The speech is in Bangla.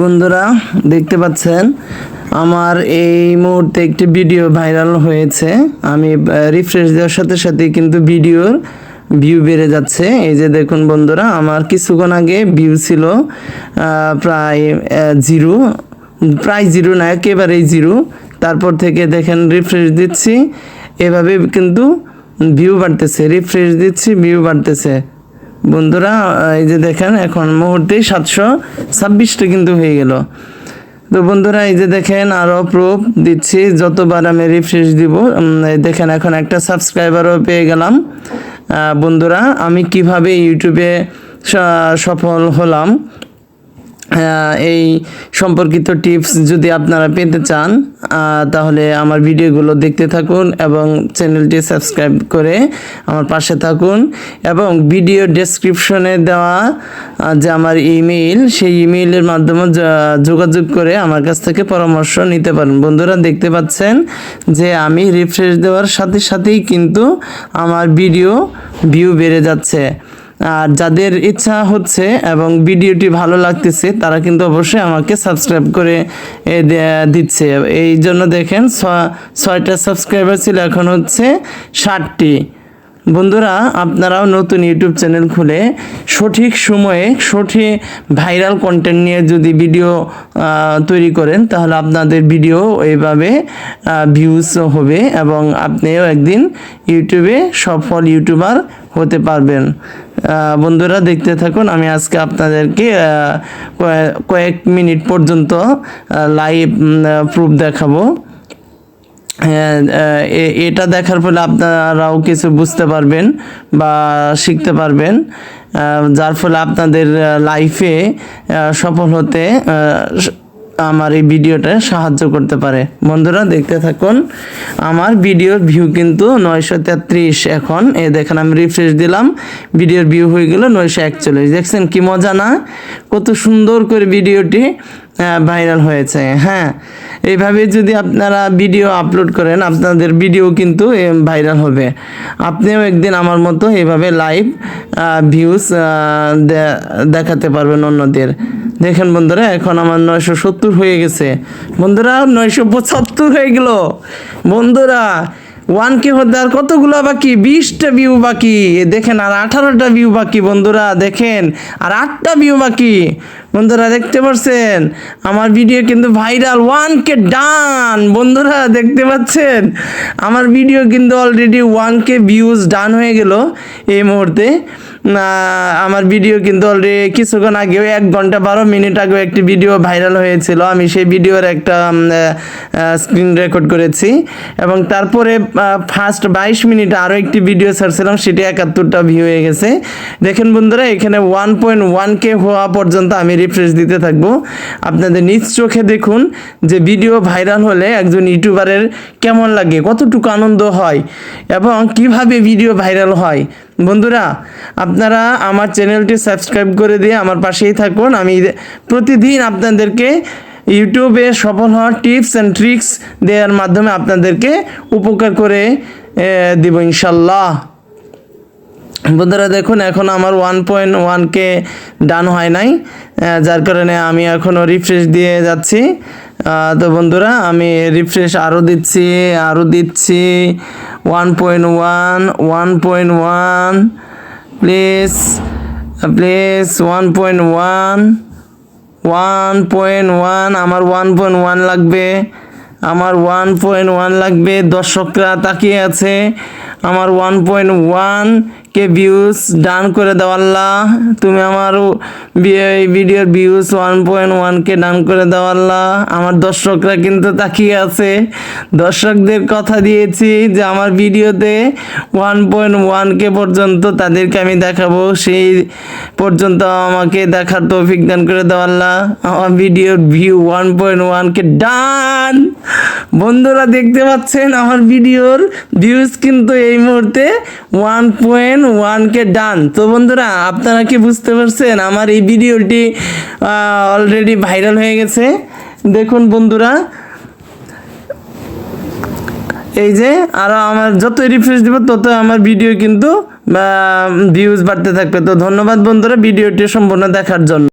বন্ধুরা, দেখতে পাচ্ছেন, আমার এই মুহূর্তে একটি ভিডিও ভাইরাল হয়েছে। আমি রিফ্রেশ দেওয়ার সাথে সাথে কিন্তু ভিডিওর ভিউ বেড়ে যাচ্ছে। এই যে দেখুন বন্ধুরা, আমার কিছুক্ষণ আগে ভিউ ছিল প্রায় জিরো প্রায় জিরো না, একেবারেই জিরো তারপর থেকে দেখেন রিফ্রেশ দিচ্ছি, এভাবে কিন্তু ভিউ বাড়তেছে রিফ্রেশ দিচ্ছি ভিউ বাড়তেছে। বন্ধুরা, এই যে দেখেন, এখন মুহূর্তেই সাতশো ছাব্বিশটা কিন্তু হয়ে গেল। তো বন্ধুরা, এই যে দেখেন, আরও প্রুফ দিচ্ছি, যতবার আমি রিফ্রেশ দিব দেখেন, এখন একটা সাবস্ক্রাইবারও পেয়ে গেলাম। বন্ধুরা, আমি কীভাবে ইউটিউবে সফল হলাম? এই সম্পর্কিত টিপস যদি আপনারা পেতে চান তাহলে আমার ভিডিওগুলো দেখতে থাকুন এবং চ্যানেলটি সাবস্ক্রাইব করে আমার পাশে থাকুন এবং ভিডিও ডেসক্রিপশনে দেওয়া যে আমার ইমেইল সেই ইমেইলের মাধ্যমে যোগাযোগ করে আমার কাছ থেকে পরামর্শ নিতে পারেন। বন্ধুরা, দেখতে পাচ্ছেন যে আমি রিফ্রেশ দেওয়ার সাথে সাথেই কিন্তু আমার ভিডিও ভিউ বেড়ে যাচ্ছে। আর যাদের ইচ্ছা হচ্ছে এবং ভিডিওটি ভালো লাগতেছে, তারা কিন্তু অবশ্যই আমাকে সাবস্ক্রাইব করে দিচ্ছে। এই জন্য দেখেন ছয়টা সাবস্ক্রাইবার ছিল, এখন হচ্ছে ষাটটি। বন্ধুরা, আপনারাও নতুন ইউটিউব চ্যানেল খুলে সঠিক সময়ে সঠিক ভাইরাল কন্টেন্ট নিয়ে যদি ভিডিও তৈরি করেন, তাহলে আপনাদের ভিডিও এইভাবে ভিউজ হবে এবং আপনিও একদিন ইউটিউবে সফল ইউটিউবার হতে পারবেন। বন্ধুরা দেখতে থাকুন, আমি আজকে আপনাদেরকে কয়েক মিনিট পর্যন্ত লাইভ প্রুফ দেখাবো। এটা দেখার ফলে আপনারাও কিছু বুঝতে পারবেন বা শিখতে পারবেন। যার ফলে আপনাদের লাইফে সফল হতে আমার এই ভিডিওটা সাহায্য করতে পারে। বন্ধুরা, দেখতে থাকুন। আমার ভিডিওর ভিউ কিন্তু নয়শো তেত্রিশ এখন। এ দেখেন, আমি রিফ্রেশ দিলাম। ভিডিওর ভিউ হয়ে গেল নয়শো একচল্লিশ। দেখছেন কি মজা না? কত সুন্দর করে ভিডিওটি ভাইরাল হয়েছে। হ্যাঁ এইভাবে যদি আপনারা ভিডিও আপলোড করেন, আপনাদের ভিডিও কিন্তু ভাইরাল হবে। আপনিও একদিন আমার মতো এভাবে লাইভ ভিউজ দেখাতে পারবেন অন্যদের। দেখেন বন্ধুরা, এখন আমার নয়শো সত্তর হয়ে গেছে। বন্ধুরা, নয়শো পঁচাত্তর হয়ে গেল। বন্ধুরা ওয়ান কে হতে আর কতগুলো বাকি? বিশটা ভিউ বাকি। দেখেন, আর আঠারোটা ভিউ বাকি বন্ধুরা, দেখেন। আর আটটা ভিউ বাকি। বন্ধুরা, দেখতে পাচ্ছেন? আমার ভিডিও কিন্তু ভাইরাল ওয়ান কে ডান বন্ধুরা, দেখতে পাচ্ছেন? আমার ভিডিও কিন্তু already one K views done হয়ে গেল এই মুহূর্তে। আমার ভিডিও কিন্তু অলরেডি কিছুক্ষণ আগেও এক ঘণ্টা বারো মিনিট আগেও একটি ভিডিও ভাইরাল হয়েছিল। আমি সেই ভিডিওর একটা স্ক্রিন রেকর্ড করেছি। এবং তারপরে ফার্স্ট বাইশ মিনিট আরও একটি ভিডিও ছাড়ছিলাম, সেটি একাত্তরটা ভিউ হয়ে গেছে। দেখেন বন্ধুরা, এখানে ওয়ান পয়েন্ট ওয়ান কে হওয়া পর্যন্ত আমি রিফ্রেশ দিতে থাকব। আপনাদের নিজ চোখে দেখুন যে ভিডিও ভাইরাল হলে একজন ইউটিউবারের কেমন লাগে, কতটুকু আনন্দ হয় এবং কীভাবে ভিডিও ভাইরাল হয়। বন্ধুরা আপনারা আমার চ্যানেলটি সাবস্ক্রাইব করে দিয়ে আমার পাশেই থাকুন। আমি প্রতিদিন আপনাদেরকে ইউটিউবে সফল হওয়ার টিপস অ্যান্ড ট্রিক্স দেওয়ার মাধ্যমে আপনাদেরকে উপকার করে দিব ইনশাল্লাহ। বন্ধুরা দেখুন, এখন আমার ওয়ান পয়েন্ট ওয়ানকে ডান হয় নাই যার কারণে আমি এখনও রিফ্রেশ দিয়ে যাচ্ছি। তো বন্ধুরা, আমি রিফ্রেশ আরও দিচ্ছি আরও দিচ্ছি। One point one one point one please please one point one one point one আমার ওয়ান পয়েন্ট ওয়ান লাগবে। আমার ওয়ান পয়েন্ট ওয়ান লাগবে। দর্শকরা তাকিয়ে আছে। আমার one point one K views done করে দাও আল্লাহ। তুমি আমার ভিডিওর views one point one K done করে দাও আল্লাহ। আমার দর্শকরা কিন্তু তাকিয়ে আছে। দর্শকদের কথা দিয়েছি যে আমার ভিডিওতে ওয়ান পয়েন্ট ওয়ান কে পর্যন্ত তাদেরকে আমি দেখাবো। সেই পর্যন্ত আমাকে দেখার তৌফিক দান করে দাও আল্লাহ। আমার ভিডিওর view one point one K done বন্ধুরা দেখতে পাচ্ছেন আমার ভিডিওর ভিউজ কিন্তু এই মুহূর্তে one point one K done তো বন্ধুরা, আপনারা কি বুঝতে পারছেন? আমার এই ভিডিওটি অলরেডি ভাইরাল হয়ে গেছে। দেখুন বন্ধুরা। এই যে আরও আমার যত রিফ্রেশ দিব তত আমার ভিডিও কিন্তু ভিউজ বাড়তে থাকবে। তো ধন্যবাদ বন্ধুরা ভিডিওটি সম্পূর্ণ দেখার জন্য।